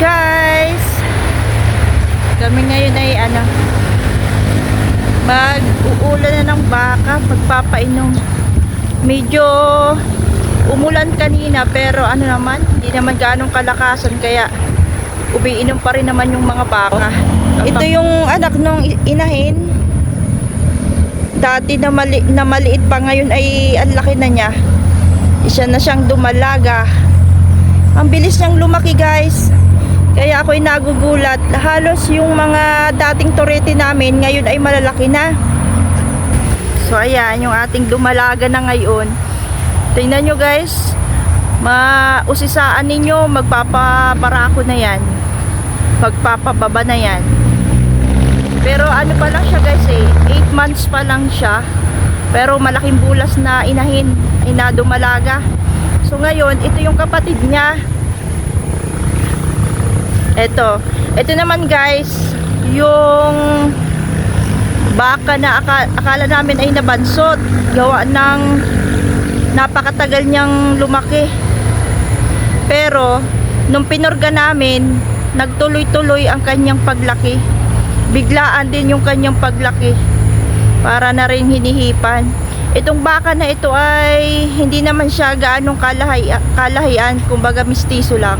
guys! Kami ngayon ay ano mag-uulan na ng baka magpapainom. Medyo umulan kanina pero ano naman hindi naman ganong kalakasan kaya umiinom pa rin naman yung mga baka. Ito yung anak nung inahin. Dati na, mali, na maliit pa ngayon ay ang laki na niya. Isa na siyang dumalaga. Ang bilis niyang lumaki guys kaya ako'y nagugulat. Halos yung mga dating torete namin ngayon ay malalaki na. So ayan yung ating dumalaga na ngayon. Tingnan nyo guys. Mausisaan ninyo magpapaparako na yan. Magpapababa na yan. Pero ano pa lang siya guys eh. 8 months pa lang siya. Pero malaking bulas na inahin ay na dumalaga. So ngayon ito yung kapatid niya ito ito naman guys. Yung baka na aka- akala namin ay nabansot. Gawa ng napakatagal niyang lumaki. Pero nung pinorga namin nagtuloy-tuloy ang kanyang paglaki. Biglaan din yung kanyang paglaki para na rin hinihipan. Itong baka na ito ay hindi naman siya gaanong kalahay, kalahian. Kumbaga mistiso lang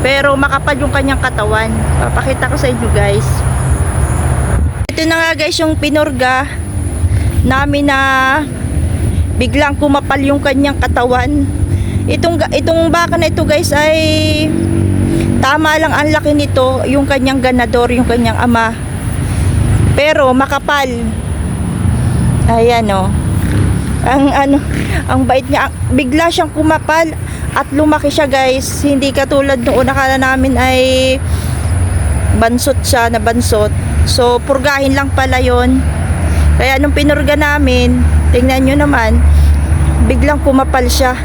pero makapal yung kanyang katawan. Papakita ko sa inyo guys. Ito na nga guys yung pinorga namin na biglang kumapal yung kanyang katawan. Itong itong baka na ito guys ay tama lang ang laki nito yung kanyang ganador yung kanyang ama. Pero makapal. Ayan oh. Ang ano ang bait niya. Bigla siyang kumapal at lumaki siya guys. Hindi katulad noon nakala namin ay bansot siya na bansot. So purgahin lang pala yon kaya nung pinurga namin tingnan nyo naman biglang kumapal siya.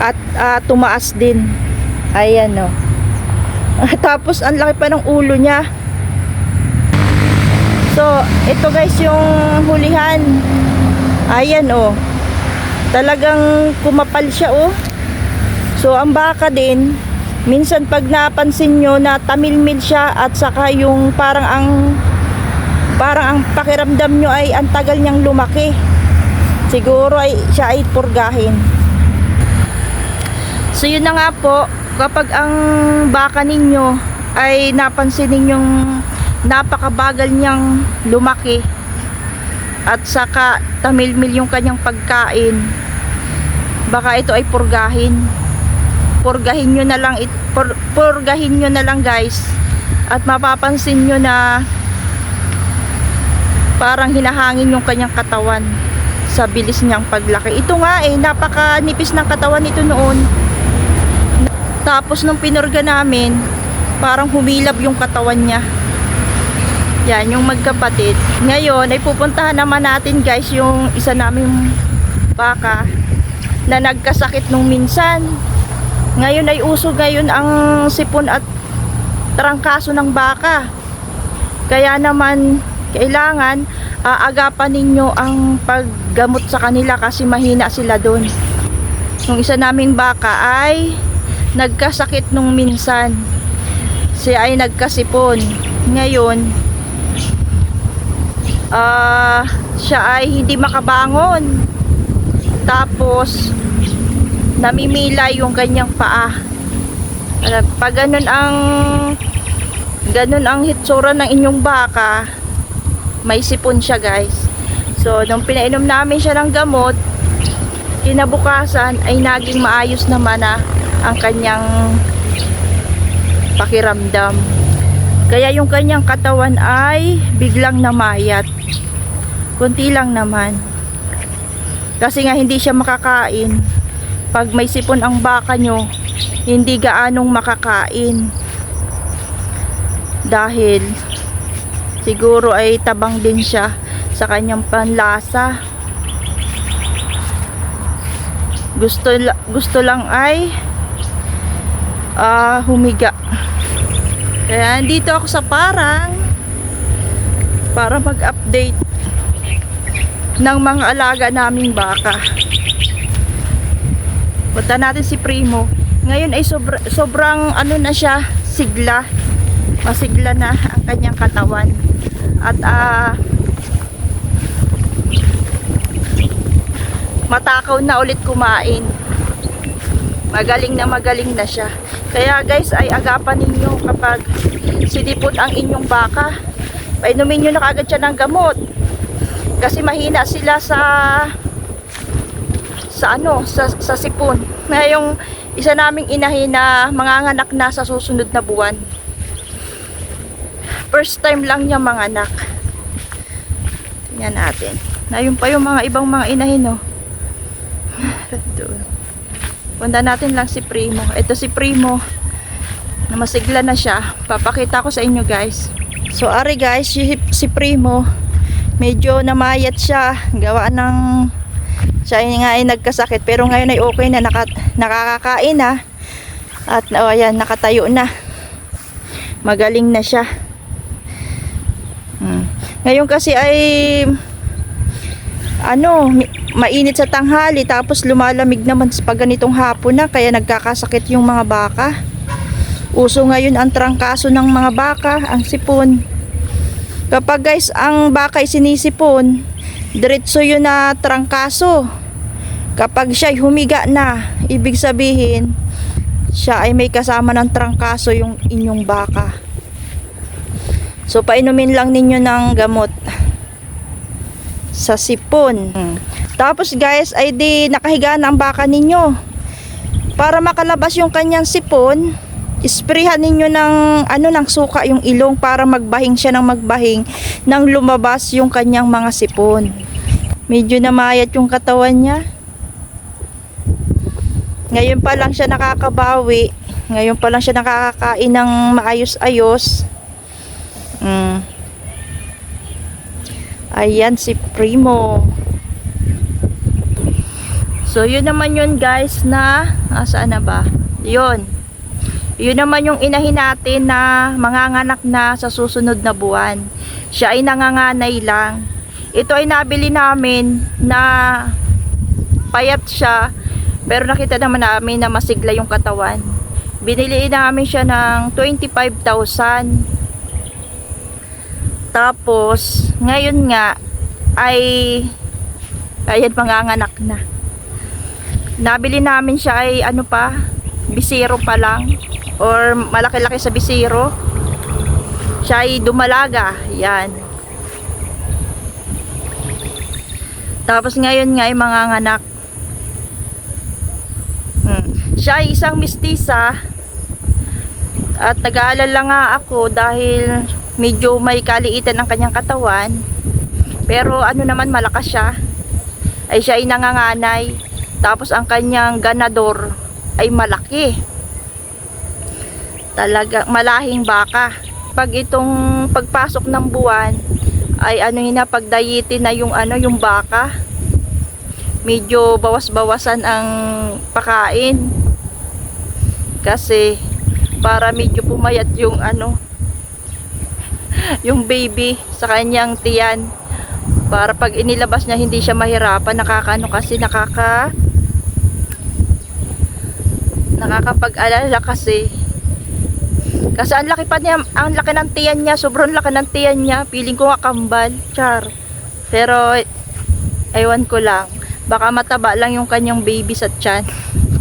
At ah, tumaas din. Ayan o tapos ang laki pa ng ulo niya. So ito guys yung hulihan. Ayan o talagang kumapal siya oh. So ang baka din minsan pag napansin nyo na tamilmil siya at saka yung parang ang parang ang pakiramdam nyo ay ang tagal niyang lumaki siguro ay siya ay purgahin. So yun na nga po kapag ang baka ninyo ay napansin ninyong napakabagal niyang lumaki at saka tamilmil yung kanyang pagkain baka ito ay purgahin. Purgahin nyo na lang it, pur, purgahin nyo na lang guys. At mapapansin nyo na parang hinahangin yung kanyang katawan sa bilis niyang paglaki. Ito nga eh napakanipis ng katawan nito noon. Tapos nung pinurga namin parang humilab yung katawan niya. Yan, yung magkapatid. Ngayon, ay pupuntahan naman natin guys yung isa naming baka na nagkasakit nung minsan. Ngayon ay uso ngayon ang sipon at trangkaso ng baka. Kaya naman, kailangan aagapan ninyo ang paggamot sa kanila kasi mahina sila doon. Yung isa naming baka ay nagkasakit nung minsan. Siya ay nagkasipon. Ngayon, ah siya ay hindi makabangon tapos namimila yung kanyang paa. Uh, pag ganun ang ganun ang hitsura ng inyong baka may sipon siya guys. So nung pinainom namin siya ng gamot kinabukasan ay naging maayos naman na ang kanyang pakiramdam. Kaya yung kanyang katawan ay biglang namayat. Kunti lang naman kasi nga hindi siya makakain. Pag may sipon ang baka nyo hindi gaanong makakain. Dahil siguro ay tabang din siya sa kanyang panlasa. Gusto gusto lang ay ah, humiga. Kaya dito ako sa parang para mag-update ng mga alaga naming baka. Punta natin si Primo. Ngayon ay sobra, sobrang ano na siya, sigla. Masigla na ang kanyang katawan. At ah matakaw na ulit kumain. Magaling na magaling na siya. Kaya guys ay agapan ninyo kapag sinipot ang inyong baka. Painumin nyo na kagad siya ng gamot. Kasi mahina sila sa sa ano, sa, sa sipon. Na yung isa naming inahin na manganganak na sa susunod na buwan. First time lang niya manganak. Tingnan natin. Na yun pa yung mga ibang mga inahin. Doon. Punta natin lang si Primo. Ito si Primo. Na masigla na siya. Papakita ko sa inyo, guys. So, ari guys, si Primo, medyo namayat siya. Gawa ng siya nga ay nagkasakit. Pero ngayon ay okay na. Naka, nakakakain na. At oh, ayan, nakatayo na. Magaling na siya. Hmm. ngayon kasi ay ano mainit sa tanghali. Tapos lumalamig naman pag ganitong hapon na. Kaya nagkakasakit yung mga baka. Uso ngayon ang trangkaso ng mga baka ang sipon kapag guys ang baka sinisipon diretso yun na trangkaso. Kapag siya humiga na, ibig sabihin, siya ay may kasama ng trangkaso yung inyong baka. So, painumin lang ninyo ng gamot sa sipon. Tapos guys, ay di nakahiga na ang baka ninyo. Para makalabas yung kanyang sipon, isprehan ninyo ng ano ng suka yung ilong para magbahing siya ng magbahing nang lumabas yung kanyang mga sipon. Medyo namayat yung katawan niya. Ngayon pa lang siya nakakabawi. Ngayon pa lang siya nakakakain ng maayos-ayos. Mm. Ayan si Primo. So yun naman yun guys na asaan na ba? Yun. Yun naman yung inahin natin na manganganak na sa susunod na buwan. Siya ay nanganganay lang. Ito ay nabili namin na payat siya pero nakita naman namin na masigla yung katawan. Binili namin siya ng 25,000. Tapos, ngayon nga ay ayan manganganak na. Nabili namin siya ay ano pa, bisiro pa lang or malaki-laki sa bisiro. Siya ay dumalaga. Yan. Tapos ngayon nga ay manganganak hmm. siya ay isang mistisa. At nag-aalala nga ako dahil medyo may kaliitan ang kanyang katawan. Pero ano naman malakas siya. Ay siya ay nanganganay. Tapos ang kanyang ganador ay malaki talaga malahing baka. Pag itong pagpasok ng buwan ay ano na pagdayitin na yung ano yung baka. Medyo bawas-bawasan ang pakain. Kasi para medyo pumayat yung ano yung baby sa kanyang tiyan. Para pag inilabas niya hindi siya mahirapan nakakaano kasi nakaka nakakapag-alala kasi kasi ang laki pa niya, ang laki ng tiyan niya, sobrang laki ng tiyan niya. Feeling ko nga char. Pero, ewan ko lang. Baka mataba lang yung kanyang baby sa tiyan.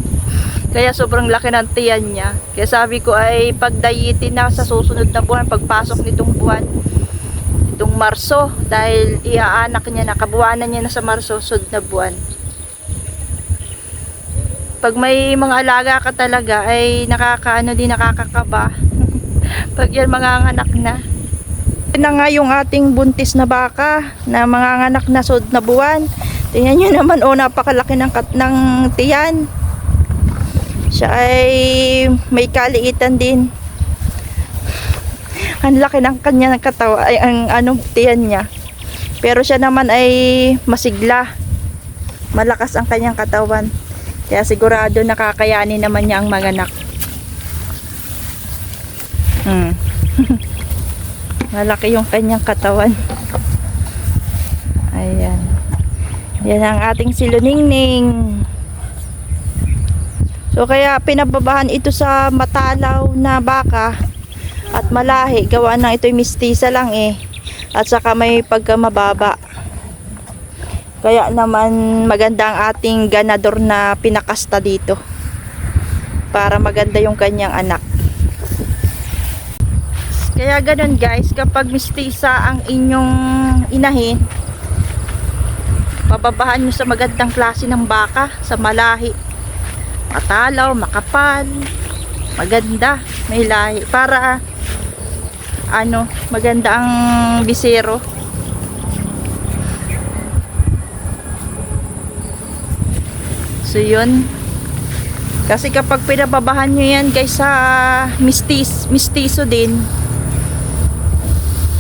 Kaya sobrang laki ng tiyan niya. Kaya sabi ko ay pagdayitin na sa susunod na buwan, pagpasok nitong buwan, itong Marso, dahil iaanak niya na, kabuwanan niya na sa Marso, sunod na buwan. Pag may mga alaga ka talaga, ay nakakaano din, nakakakaba. Pag yan manganganak na. Yan na nga yung ating buntis na baka na manganganak na sud na buwan. Tingnan nyo naman, oh, napakalaki ng, kat ng tiyan. Siya ay may kaliitan din. Ang laki ng kanya ng katawa, ay ang anong tiyan niya. Pero siya naman ay masigla. Malakas ang kanyang katawan. Kaya sigurado nakakayanin naman niya ang manganak. Hmm. Malaki yung kanyang katawan. Ayan. Yan ang ating siluningning. So kaya pinababahan ito sa matalaw na baka at malahi. Gawa ng ito'y mistisa lang eh. At saka may pagkamababa. Kaya naman maganda ang ating ganador na pinakasta dito. Para maganda yung kanyang anak. Kaya ganun guys, kapag mistisa ang inyong inahin, pababahan nyo sa magandang klase ng baka, sa malahi. Matalaw, makapal, maganda, may lahi. Para, ano, maganda ang bisero. So, yun. Kasi kapag pinababahan nyo yan guys sa mistis, mistiso din,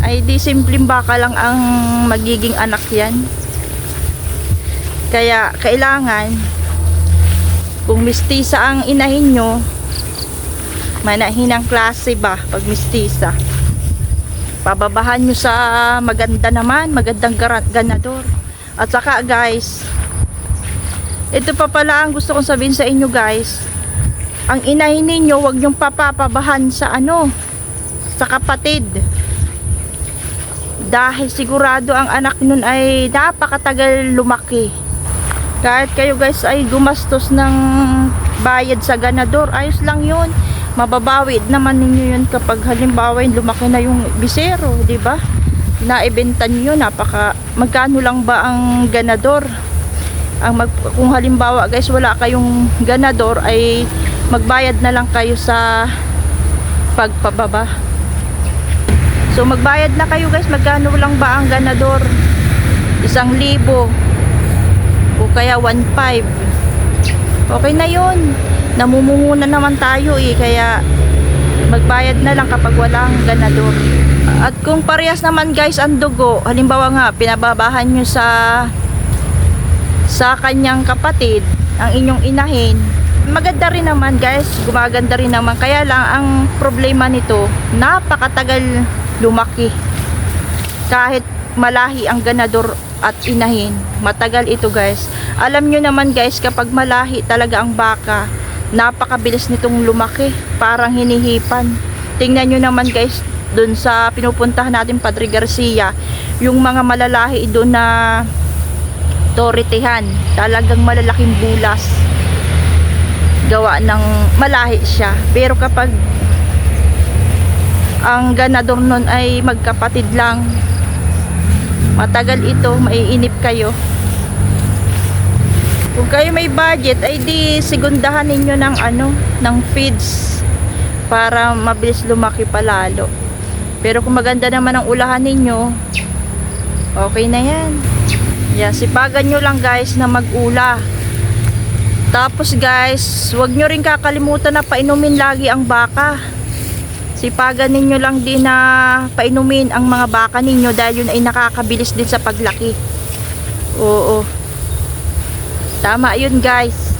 ay di simpleng baka lang ang magiging anak yan. Kaya kailangan kung mistisa ang inahin nyo, manahinang klase ba pag mistisa. Pababahan nyo sa maganda naman, magandang ganador. At saka guys, ito pa pala ang gusto kong sabihin sa inyo guys. Ang inahin ninyo, wag nyong papapabahan sa ano, sa kapatid dahil sigurado ang anak nun ay napakatagal lumaki. Kahit kayo guys ay gumastos ng bayad sa ganador ayos lang yun. Mababawi naman ninyo yun kapag halimbawa lumaki na yung bisero di ba? Naibenta niyo napaka magkano lang ba ang ganador? Ang mag, kung halimbawa guys wala kayong ganador ay magbayad na lang kayo sa pagpababa So magbayad na kayo guys, magkano lang ba ang ganador? Isang libo. O kaya 1.5. Okay na yun. Namumunguna naman tayo eh, kaya magbayad na lang kapag walang ganador. At kung parehas naman guys ang dugo, halimbawa nga pinababahan nyo sa sa kanyang kapatid, ang inyong inahin, maganda rin naman guys, gumaganda rin naman. Kaya lang ang problema nito, napakatagal lumaki. Kahit malahi ang ganador at inahin, matagal ito guys. Alam nyo naman guys, kapag malahi talaga ang baka, napakabilis nitong lumaki. Parang hinihipan. Tingnan nyo naman guys, dun sa pinupuntahan natin Padre Garcia, yung mga malalahi doon na toritehan, talagang malalaking bulas gawa ng malahi siya pero kapag ang ganador nun ay magkapatid lang. Matagal ito maiinip kayo. Kung kayo may budget ay di segundahan ninyo ng ano ng feeds para mabilis lumaki palalo. Pero kung maganda naman ang ulahan ninyo okay na yan. Yan sipagan nyo lang guys na magula. Tapos guys, wag nyo rin kakalimutan na painumin lagi ang baka. Sipagan ninyo lang din na painumin ang mga baka ninyo dahil yun ay nakakabilis din sa paglaki. Oo. Tama yun guys.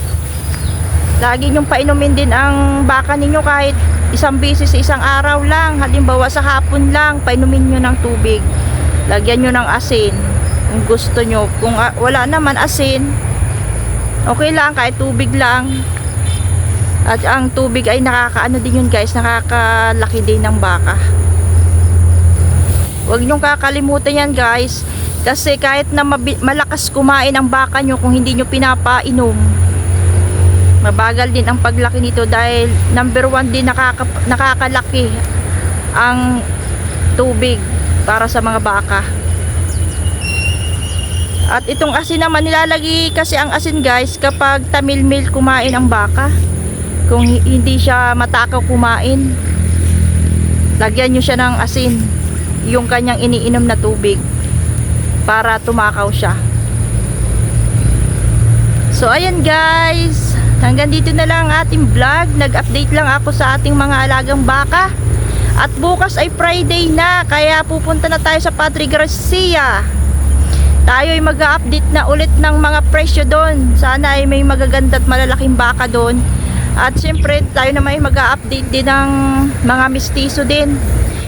Lagi nyong painumin din ang baka ninyo kahit isang beses sa isang araw lang. Halimbawa sa hapon lang, painumin nyo ng tubig. Lagyan nyo ng asin. Kung gusto nyo. Kung ah, wala naman asin, okay lang kahit tubig lang at ang tubig ay nakakaano din yun guys nakakalaki din ng baka. Huwag nyong kakalimutan yan guys. Kasi kahit na malakas kumain ang baka nyo kung hindi nyo pinapainom mabagal din ang paglaki nito dahil number one din nakaka nakakalaki ang tubig para sa mga baka. At itong asin naman nilalagay kasi ang asin guys kapag tamilmil kumain ang baka. Kung hi- hindi siya matakaw kumain. Lagyan nyo siya ng asin. Yung kanyang iniinom na tubig. Para tumakaw siya. So ayan guys. Hanggang dito na lang ang ating vlog. Nag-update lang ako sa ating mga alagang baka. At bukas ay Friday na. Kaya pupunta na tayo sa Padre Garcia tayo ay mag-update na ulit ng mga presyo doon. Sana ay may magaganda at malalaking baka doon. At siyempre, tayo naman mag-update din ng mga mistiso din.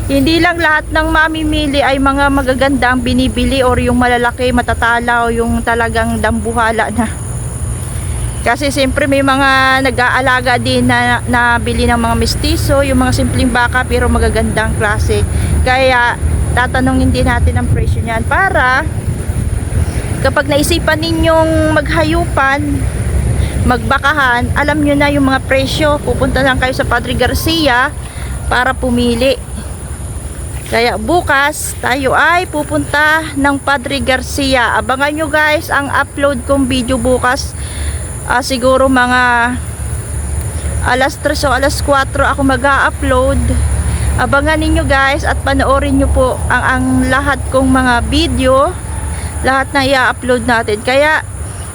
Hindi lang lahat ng mamimili ay mga magaganda ang binibili or yung malalaki, matatala o yung talagang dambuhala na. Kasi siyempre may mga nag-aalaga din na nabili ng mga mestizo, yung mga simpleng baka pero magagandang klase. Kaya tatanungin din natin ang presyo niyan para kapag naisipan ninyong maghayupan, magbakahan, alam nyo na yung mga presyo. Pupunta lang kayo sa Padre Garcia para pumili. Kaya bukas tayo ay pupunta ng Padre Garcia. Abangan nyo guys ang upload kong video bukas. Ah, siguro mga alas 3 o alas 4 ako mag-upload. Abangan ninyo guys at panoorin nyo po ang, ang lahat kong mga video. Lahat na i-upload natin. Kaya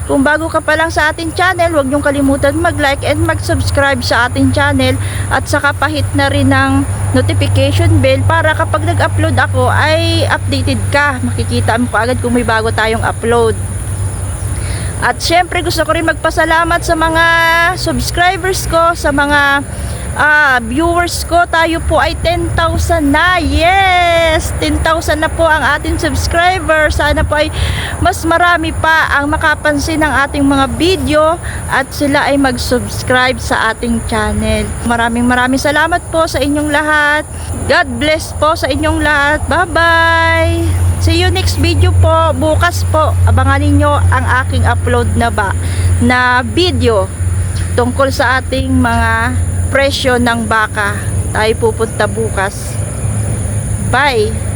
kung bago ka pa lang sa ating channel, huwag niyong kalimutan mag-like and mag-subscribe sa ating channel at saka pahit na rin ng notification bell para kapag nag-upload ako ay updated ka. Makikita mo kaagad kung may bago tayong upload. At syempre gusto ko rin magpasalamat sa mga subscribers ko, sa mga ah, viewers ko. Tayo po ay 10,000 na. Yes! 10,000 na po ang ating subscriber. Sana po ay mas marami pa ang makapansin ng ating mga video at sila ay mag-subscribe sa ating channel. Maraming maraming salamat po sa inyong lahat. God bless po sa inyong lahat. Bye-bye! See you next video po. Bukas po, abangan ninyo ang aking upload na ba na video tungkol sa ating mga presyo ng baka. Tayo pupunta bukas. Bye!